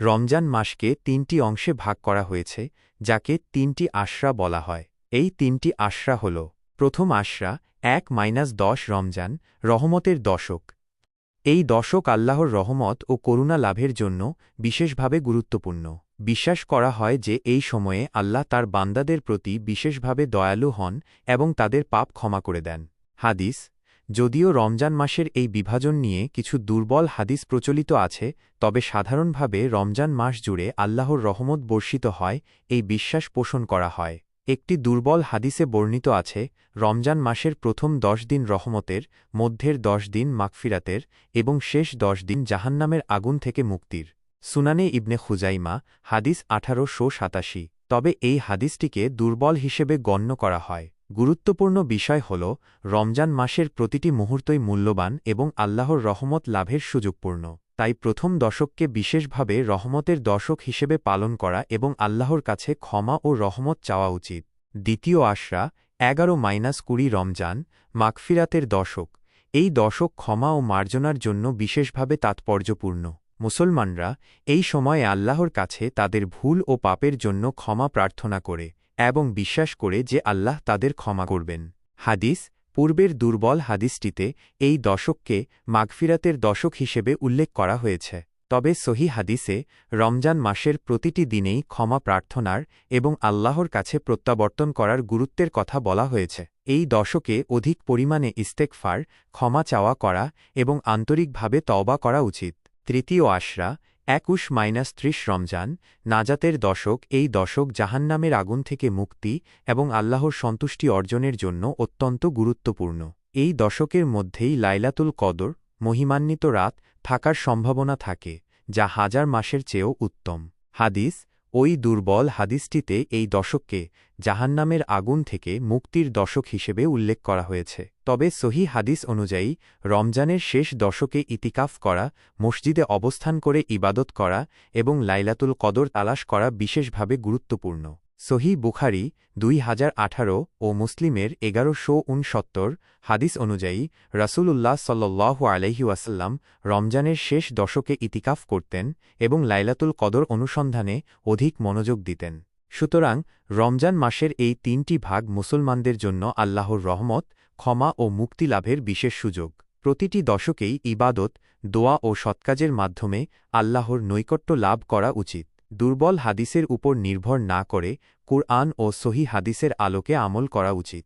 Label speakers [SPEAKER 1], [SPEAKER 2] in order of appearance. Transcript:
[SPEAKER 1] রমজান মাসকে তিনটি অংশে ভাগ করা হয়েছে, যাকে তিনটি আশরা বলা হয়। এই তিনটি আশরা হল, প্রথম আশরা, এক মাইনাস দশ রমজান, রহমতের দশক। এই দশক আল্লাহর রহমত ও করুণা লাভের জন্য বিশেষভাবে গুরুত্বপূর্ণ। বিশ্বাস করা হয় যে এই সময়ে আল্লাহ তার বান্দাদের প্রতি বিশেষভাবে দয়ালু হন এবং তাদের পাপ ক্ষমা করে দেন। হাদিস যদিও রমজান মাসের এই বিভাজন নিয়ে কিছু দুর্বল হাদিস প্রচলিত আছে, তবে সাধারণভাবে রমজান মাস জুড়ে আল্লাহর রহমত বর্ষিত হয়, এই বিশ্বাস পোষণ করা হয়। একটি দুর্বল হাদিসে বর্ণিত আছে, রমজান মাসের প্রথম দশ দিন রহমতের, মধ্যের দশ দিন মাকফিরাতের এবং শেষ দশ দিন জাহান্নামের আগুন থেকে মুক্তির। সুনানে ইবনে খুজাইমা, হাদিস আঠারোশো সাতাশি। তবে এই হাদিসটিকে দুর্বল হিসেবে গণ্য করা হয়। গুরুত্বপূর্ণ বিষয় হল, রমজান মাসের প্রতিটি মুহূর্তই মূল্যবান এবং আল্লাহর রহমত লাভের সুযোগপূর্ণ। তাই প্রথম দশককে বিশেষভাবে রহমতের দশক হিসেবে পালন করা এবং আল্লাহর কাছে ক্ষমা ও রহমত চাওয়া উচিত। দ্বিতীয় আশরা, এগারো মাইনাস কুড়ি রমজান মাকফিরাতের দশক। এই দশক ক্ষমা ও মার্জনার জন্য বিশেষভাবে তাৎপর্যপূর্ণ। মুসলমানরা এই সময়ে আল্লাহর কাছে তাদের ভুল ও পাপের জন্য ক্ষমা প্রার্থনা করে। এবং বিশ্বাস করে যে আল্লাহ তাদের ক্ষমা করবেন। হাদিস, পূর্বের দুর্বল হাদিসটিতে এই দশককে মাগফিরাতের দশক হিসেবে উল্লেখ করা হয়েছে। তবে সহি হাদিসে রমজান মাসের প্রতিটি দিনেই ক্ষমা প্রার্থনার এবং আল্লাহর কাছে প্রত্যাবর্তন করার গুরুত্বের কথা বলা হয়েছে। এই দশকে অধিক পরিমাণে ইস্তেকফার ক্ষমা চাওয়া করা এবং আন্তরিকভাবে তওবা করা উচিত। তৃতীয় আশরা একুশ মাইনাস ত্রিশ রমজান, নাজাতের দশক, এই দশক জাহান্নামের আগুন থেকে মুক্তি এবং আল্লাহর সন্তুষ্টি অর্জনের জন্য অত্যন্ত গুরুত্বপূর্ণ। এই দশকের মধ্যেই লাইলাতুল কদর, মহিমান্বিত রাত, থাকার সম্ভাবনা থাকে, যা হাজার মাসের চেয়েও উত্তম। হাদিস ওই দুর্বল হাদিসটিতে এই দশককে জাহান্নামের আগুন থেকে মুক্তির দশক হিসেবে উল্লেখ করা হয়েছে। তবে সহি হাদিস অনুযায়ী, রমজানের শেষ দশকে ইতিকাফ করা, মসজিদে অবস্থান করে ইবাদত করা এবং লাইলাতুল কদর তালাশ করা বিশেষভাবে গুরুত্বপূর্ণ। সহি বুখারি দুই হাজার আঠারো ও মুসলিমের এগারোশো উনসত্তর হাদিস অনুযায়ী রাসূলুল্লাহ সাল্লু আলহি ওয়াসাল্লাম রমজানের শেষ দশকে ইতিকাফ করতেন এবং লাইলাতুল কদর অনুসন্ধানে অধিক মনোযোগ দিতেন। সুতরাং রমজান মাসের এই তিনটি ভাগ মুসলমানদের জন্য আল্লাহর রহমত, ক্ষমা ও মুক্তি লাভের বিশেষ সুযোগ। প্রতিটি দশকেই ইবাদত, দোয়া ও সৎকাজের মাধ্যমে আল্লাহর নৈকট্য লাভ করা উচিত। দুর্বল হাদিসের উপর নির্ভর না করে কুরআন ও সহি হাদিসের আলোকে আমল করা উচিত।